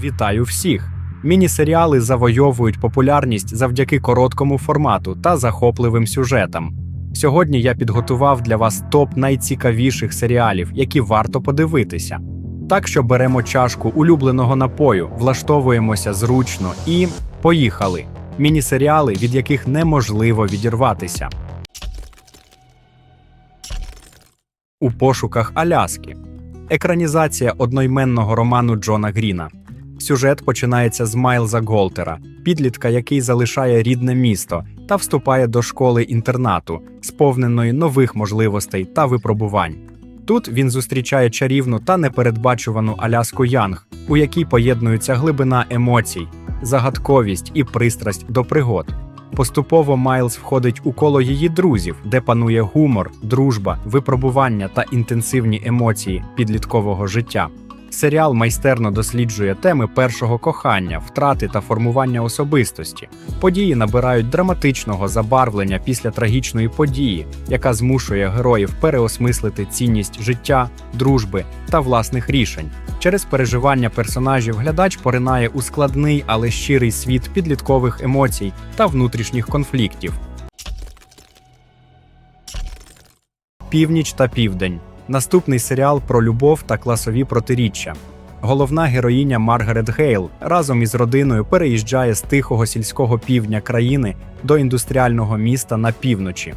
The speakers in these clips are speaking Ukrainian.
Вітаю всіх! Міні-серіали завойовують популярність завдяки короткому формату та захопливим сюжетам. Сьогодні я підготував для вас топ найцікавіших серіалів, які варто подивитися. Так що беремо чашку улюбленого напою, влаштовуємося зручно і поїхали! Міні-серіали, від яких неможливо відірватися. У пошуках Аляски. Екранізація одноіменного роману Джона Гріна. Сюжет починається з Майлза Голтера, підлітка, який залишає рідне місто та вступає до школи інтернату, сповненої нових можливостей та випробувань. Тут він зустрічає чарівну та непередбачувану Аляску Янг, у якій поєднуються глибина емоцій, загадковість і пристрасть до пригод. Поступово Майлз входить у коло її друзів, де панує гумор, дружба, випробування та інтенсивні емоції підліткового життя. Серіал майстерно досліджує теми першого кохання, втрати та формування особистості. Події набирають драматичного забарвлення після трагічної події, яка змушує героїв переосмислити цінність життя, дружби та власних рішень. Через переживання персонажів глядач поринає у складний, але щирий світ підліткових емоцій та внутрішніх конфліктів. Північ та південь. Наступний серіал про любов та класові протиріччя. Головна героїня Маргарет Гейл разом із родиною переїжджає з тихого сільського півдня країни до індустріального міста на півночі.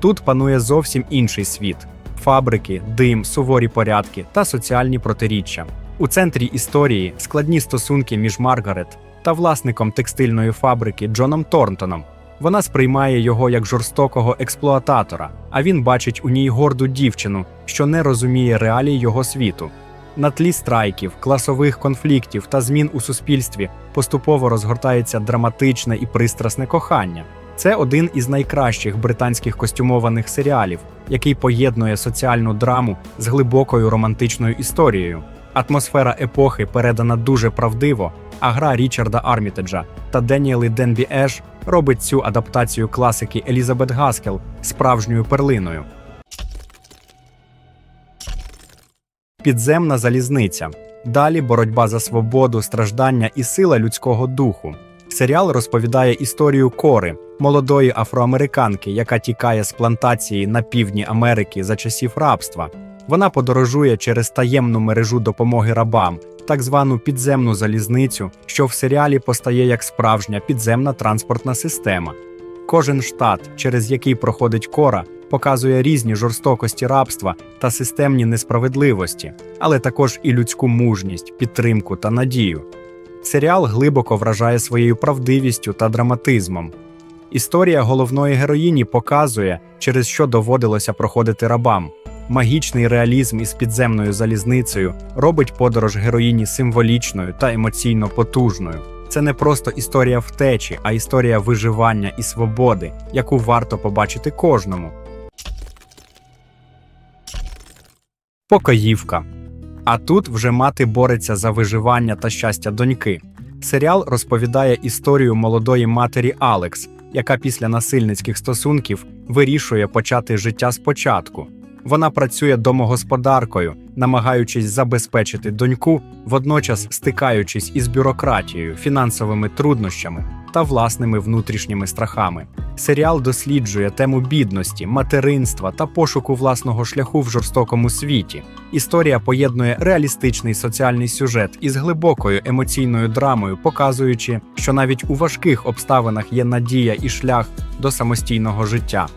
Тут панує зовсім інший світ: фабрики, дим, суворі порядки та соціальні протиріччя. У центрі історії складні стосунки між Маргарет та власником текстильної фабрики Джоном Торнтоном. Вона сприймає його як жорстокого експлуататора, а він бачить у ній горду дівчину, що не розуміє реалій його світу. На тлі страйків, класових конфліктів та змін у суспільстві поступово розгортається драматичне і пристрасне кохання. Це один із найкращих британських костюмованих серіалів, який поєднує соціальну драму з глибокою романтичною історією. Атмосфера епохи передана дуже правдиво, а гра Річарда Армітеджа та Деніели Денбі Еш робить цю адаптацію класики Елізабет Гаскел справжньою перлиною. Підземна залізниця. Далі боротьба за свободу, страждання і сила людського духу. Серіал розповідає історію Кори, молодої афроамериканки, яка тікає з плантації на півдні Америки за часів рабства. Вона подорожує через таємну мережу допомоги рабам, так звану підземну залізницю, що в серіалі постає як справжня підземна транспортна система. Кожен штат, через який проходить кора, показує різні жорстокості рабства та системні несправедливості, але також і людську мужність, підтримку та надію. Серіал глибоко вражає своєю правдивістю та драматизмом. Історія головної героїні показує, через що доводилося проходити рабам. Магічний реалізм із підземною залізницею робить подорож героїні символічною та емоційно потужною. Це не просто історія втечі, а історія виживання і свободи, яку варто побачити кожному. Покоївка. А тут вже мати бореться за виживання та щастя доньки. Серіал розповідає історію молодої матері Алекс, яка після насильницьких стосунків вирішує почати життя спочатку. Вона працює домогосподаркою, намагаючись забезпечити доньку, водночас стикаючись із бюрократією, фінансовими труднощами та власними внутрішніми страхами. Серіал досліджує тему бідності, материнства та пошуку власного шляху в жорстокому світі. Історія поєднує реалістичний соціальний сюжет із глибокою емоційною драмою, показуючи, що навіть у важких обставинах є надія і шлях до самостійного життя.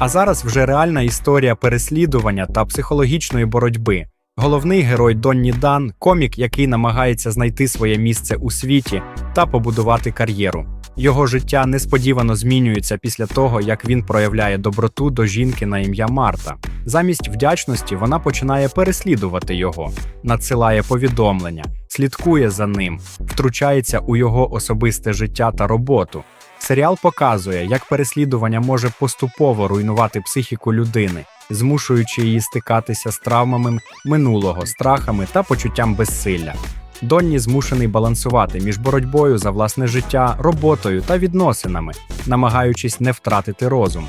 А зараз вже реальна історія переслідування та психологічної боротьби. Головний герой Донні Дан комік, який намагається знайти своє місце у світі та побудувати кар'єру. Його життя несподівано змінюється після того, як він проявляє доброту до жінки на ім'я Марта. Замість вдячності вона починає переслідувати його, надсилає повідомлення, слідкує за ним, втручається у його особисте життя та роботу. Серіал показує, як переслідування може поступово руйнувати психіку людини, змушуючи її стикатися з травмами минулого, страхами та почуттям безсилля. Донні змушений балансувати між боротьбою за власне життя, роботою та відносинами, намагаючись не втратити розум.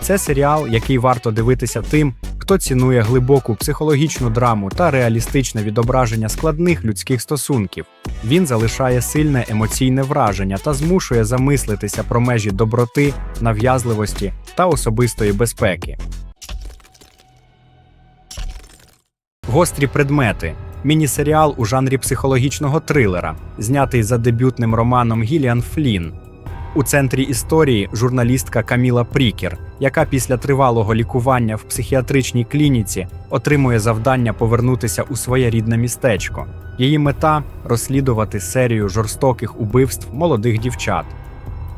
Це серіал, який варто дивитися тим, хто цінує глибоку психологічну драму та реалістичне відображення складних людських стосунків. Він залишає сильне емоційне враження та змушує замислитися про межі доброти, нав'язливості та особистої безпеки. Гострі предмети. Міні-серіал у жанрі психологічного трилера, знятий за дебютним романом Гіліан Флін. У центрі історії журналістка Каміла Прікер, яка після тривалого лікування в психіатричній клініці отримує завдання повернутися у своє рідне містечко. Її мета розслідувати серію жорстоких убивств молодих дівчат.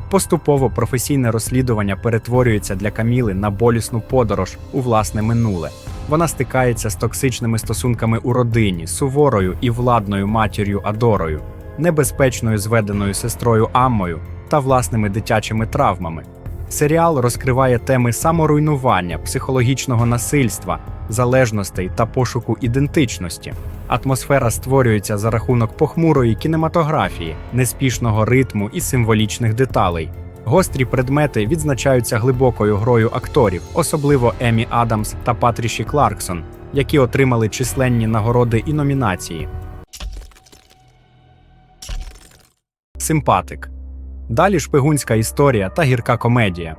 Поступово професійне розслідування перетворюється для Каміли на болісну подорож у власне минуле. Вона стикається з токсичними стосунками у родині, суворою і владною матір'ю Адорою, небезпечною зведеною сестрою Аммою та власними дитячими травмами. Серіал розкриває теми саморуйнування, психологічного насильства, залежностей та пошуку ідентичності. Атмосфера створюється за рахунок похмурої кінематографії, неспішного ритму і символічних деталей. Гострі предмети відзначаються глибокою грою акторів, особливо Емі Адамс та Патріші Кларксон, які отримали численні нагороди і номінації. Симпатик. Далі шпигунська історія та гірка комедія.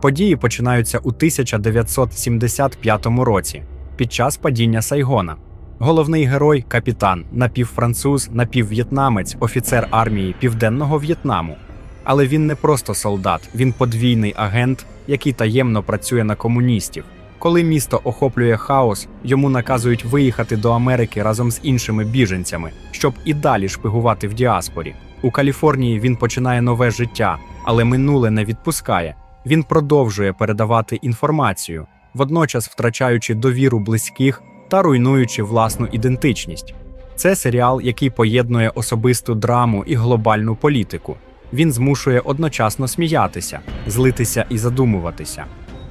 Події починаються у 1975 році під час падіння Сайгона. Головний герой капітан, напівфранцуз, напівв'єтнамець, офіцер армії Південного В'єтнаму. Але він не просто солдат, він подвійний агент, який таємно працює на комуністів. Коли місто охоплює хаос, йому наказують виїхати до Америки разом з іншими біженцями, щоб і далі шпигувати в діаспорі. У Каліфорнії він починає нове життя, але минуле не відпускає. Він продовжує передавати інформацію, водночас втрачаючи довіру близьких та руйнуючи власну ідентичність. Це серіал, який поєднує особисту драму і глобальну політику. Він змушує одночасно сміятися, злитися і задумуватися.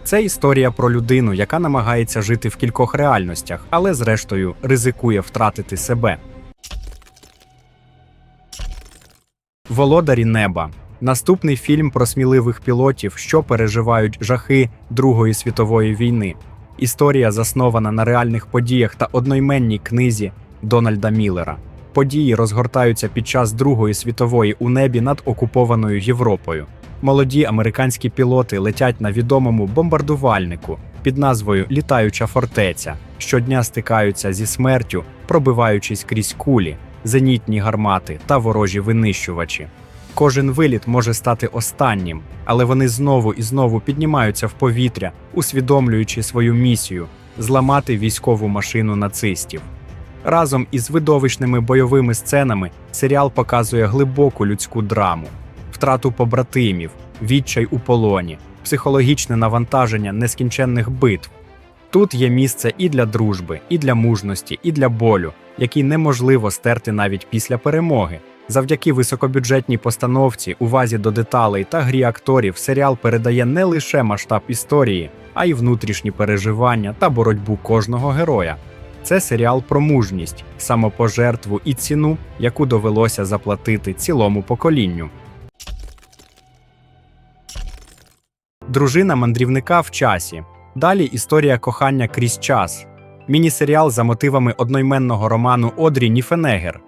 Це історія про людину, яка намагається жити в кількох реальностях, але зрештою ризикує втратити себе. Володарі неба наступний фільм про сміливих пілотів, що переживають жахи Другої світової війни. Історія заснована на реальних подіях та одноіменній книзі Дональда Міллера. Події розгортаються під час Другої світової у небі над окупованою Європою. Молоді американські пілоти летять на відомому бомбардувальнику під назвою Літаюча фортеця. Щодня стикаються зі смертю, пробиваючись крізь кулі, зенітні гармати та ворожі винищувачі. Кожен виліт може стати останнім, але вони знову і знову піднімаються в повітря, усвідомлюючи свою місію зламати військову машину нацистів. Разом із видовищними бойовими сценами серіал показує глибоку людську драму, втрату побратимів, відчай у полоні, психологічне навантаження нескінченних битв. Тут є місце і для дружби, і для мужності, і для болю, який неможливо стерти навіть після перемоги. Завдяки високобюджетній постановці, увазі до деталей та грі акторів серіал передає не лише масштаб історії, а й внутрішні переживання та боротьбу кожного героя. Це серіал про мужність, самопожертву і ціну, яку довелося заплатити цілому поколінню. Дружина мандрівника в часі. Далі історія кохання крізь час. Міні-серіал за мотивами одноіменного роману Одрі Ніфенегер.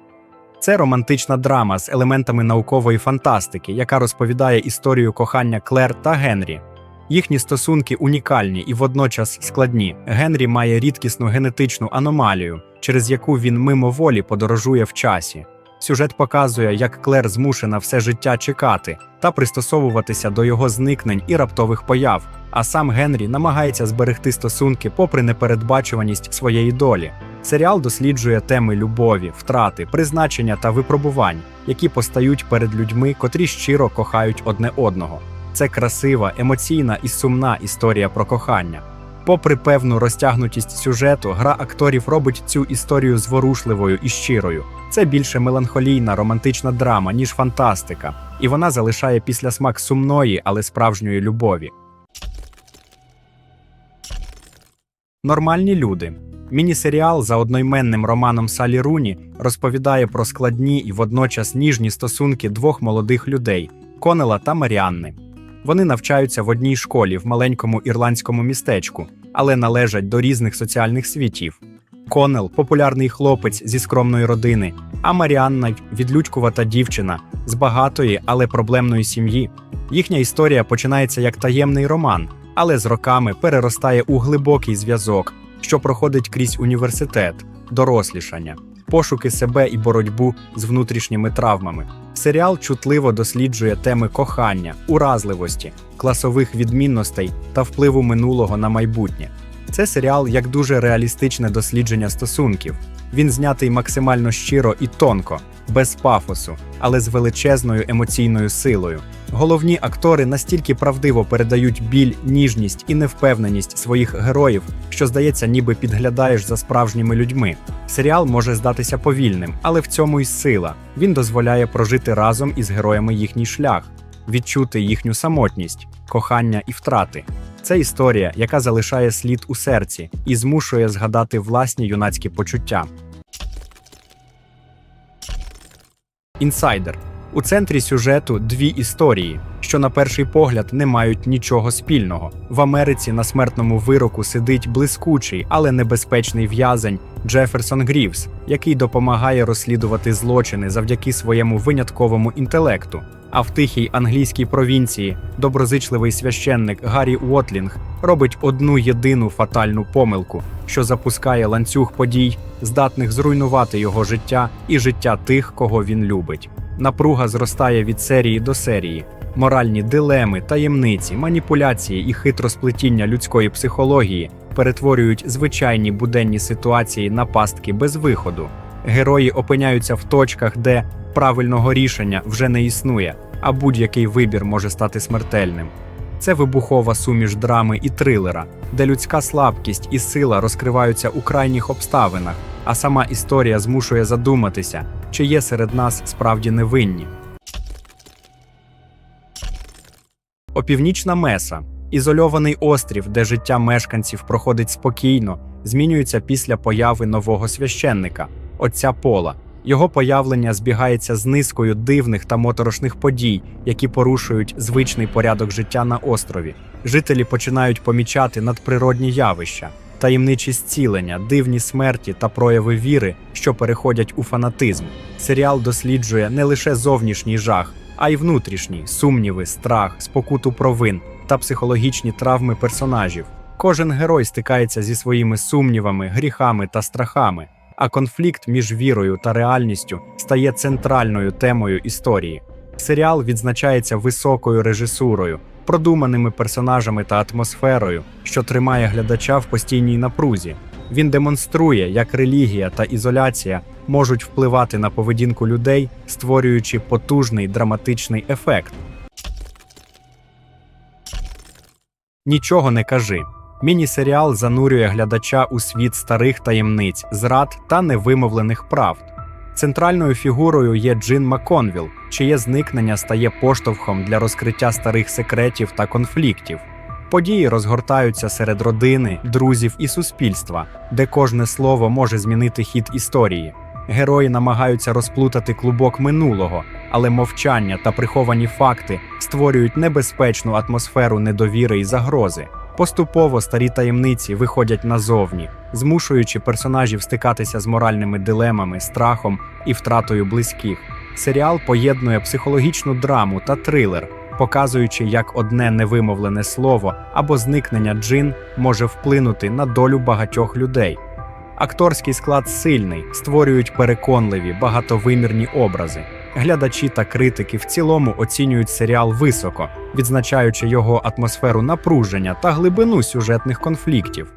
Це романтична драма з елементами наукової фантастики, яка розповідає історію кохання Клер та Генрі. Їхні стосунки унікальні і водночас складні. Генрі має рідкісну генетичну аномалію, через яку він мимоволі подорожує в часі. Сюжет показує, як Клер змушена все життя чекати та пристосовуватися до його зникнень і раптових появ. А сам Генрі намагається зберегти стосунки попри непередбачуваність своєї долі. Серіал досліджує теми любові, втрати, призначення та випробувань, які постають перед людьми, котрі щиро кохають одне одного. Це красива, емоційна і сумна історія про кохання. Попри певну розтягнутість сюжету, гра акторів робить цю історію зворушливою і щирою. Це більше меланхолійна романтична драма, ніж фантастика, і вона залишає післясмак сумної, але справжньої любові. Нормальні люди. Міні-серіал за одноіменним романом Салі Руні розповідає про складні і водночас ніжні стосунки двох молодих людей Конела та Маріанни. Вони навчаються в одній школі в маленькому ірландському містечку, але належать до різних соціальних світів. Конел популярний хлопець зі скромної родини, а Маріанна відлюдькувата дівчина з багатої, але проблемної сім'ї. Їхня історія починається як таємний роман, але з роками переростає у глибокий зв'язок, що проходить крізь університет, дорослішання, пошуки себе і боротьбу з внутрішніми травмами. Серіал чутливо досліджує теми кохання, уразливості, класових відмінностей та впливу минулого на майбутнє. Це серіал як дуже реалістичне дослідження стосунків. Він знятий максимально щиро і тонко, без пафосу, але з величезною емоційною силою. Головні актори настільки правдиво передають біль, ніжність і невпевненість своїх героїв, що здається, ніби підглядаєш за справжніми людьми. Серіал може здатися повільним, але в цьому й сила. Він дозволяє прожити разом із героями їхній шлях, відчути їхню самотність, кохання і втрати. Це історія, яка залишає слід у серці і змушує згадати власні юнацькі почуття. Інсайдер у центрі сюжету дві історії, що на перший погляд не мають нічого спільного. В Америці на смертному вироку сидить блискучий, але небезпечний в'язень Джеферсон Грівс, який допомагає розслідувати злочини завдяки своєму винятковому інтелекту. А в тихій англійській провінції доброзичливий священник Гаррі Уотлінг робить одну єдину фатальну помилку, що запускає ланцюг подій, здатних зруйнувати його життя і життя тих, кого він любить. Напруга зростає від серії до серії. Моральні дилеми, таємниці, маніпуляції і хитросплетіння людської психології перетворюють звичайні буденні ситуації на пастки без виходу. Герої опиняються в точках, де правильного рішення вже не існує, а будь-який вибір може стати смертельним. Це вибухова суміш драми і трилера, де людська слабкість і сила розкриваються у крайніх обставинах, а сама історія змушує задуматися, чи є серед нас справді невинні. Опівнічна Меса ізольований острів, де життя мешканців проходить спокійно, змінюється після появи нового священника, отця Пола. Його появлення збігається з низкою дивних та моторошних подій, які порушують звичний порядок життя на острові. Жителі починають помічати надприродні явища, таємничі зцілення, дивні смерті та прояви віри, що переходять у фанатизм. Серіал досліджує не лише зовнішній жах, а й внутрішній сумніви, страх, спокуту провин та психологічні травми персонажів. Кожен герой стикається зі своїми сумнівами, гріхами та страхами, а конфлікт між вірою та реальністю стає центральною темою історії. Серіал відзначається високою режисурою, продуманими персонажами та атмосферою, що тримає глядача в постійній напрузі. Він демонструє, як релігія та ізоляція можуть впливати на поведінку людей, створюючи потужний драматичний ефект. Нічого не кажи. Міні-серіал занурює глядача у світ старих таємниць, зрад та невимовлених правд. Центральною фігурою є Джин Макконвіл, чиє зникнення стає поштовхом для розкриття старих секретів та конфліктів. Події розгортаються серед родини, друзів і суспільства, де кожне слово може змінити хід історії. Герої намагаються розплутати клубок минулого, але мовчання та приховані факти створюють небезпечну атмосферу недовіри і загрози. Поступово старі таємниці виходять назовні, змушуючи персонажів стикатися з моральними дилемами, страхом і втратою близьких. Серіал поєднує психологічну драму та трилер, показуючи, як одне невимовлене слово або зникнення джин може вплинути на долю багатьох людей. Акторський склад сильний, створюють переконливі, багатовимірні образи. Глядачі та критики в цілому оцінюють серіал високо, відзначаючи його атмосферу напруження та глибину сюжетних конфліктів.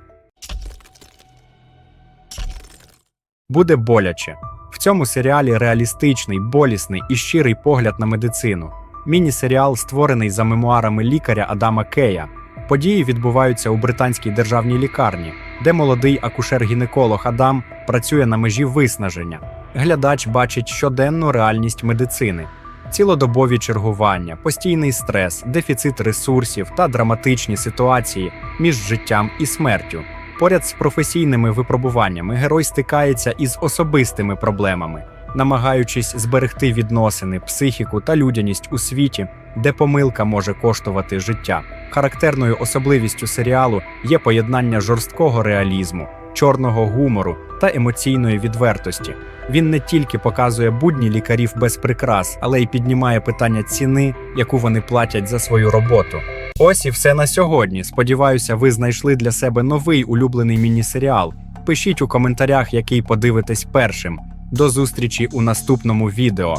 Буде боляче. В цьому серіалі реалістичний, болісний і щирий погляд на медицину. Міні-серіал створений за мемуарами лікаря Адама Кея. Події відбуваються у британській державній лікарні, де молодий акушер-гінеколог Адам працює на межі виснаження. Глядач бачить щоденну реальність медицини, цілодобові чергування, постійний стрес, дефіцит ресурсів та драматичні ситуації між життям і смертю. Поряд з професійними випробуваннями герой стикається із особистими проблемами, намагаючись зберегти відносини, психіку та людяність у світі, де помилка може коштувати життя. Характерною особливістю серіалу є поєднання жорсткого реалізму, чорного гумору та емоційної відвертості. Він не тільки показує будні лікарів без прикрас, але й піднімає питання ціни, яку вони платять за свою роботу. Ось і все на сьогодні. Сподіваюся, ви знайшли для себе новий улюблений міні-серіал. Пишіть у коментарях, який подивитесь першим. До зустрічі у наступному відео.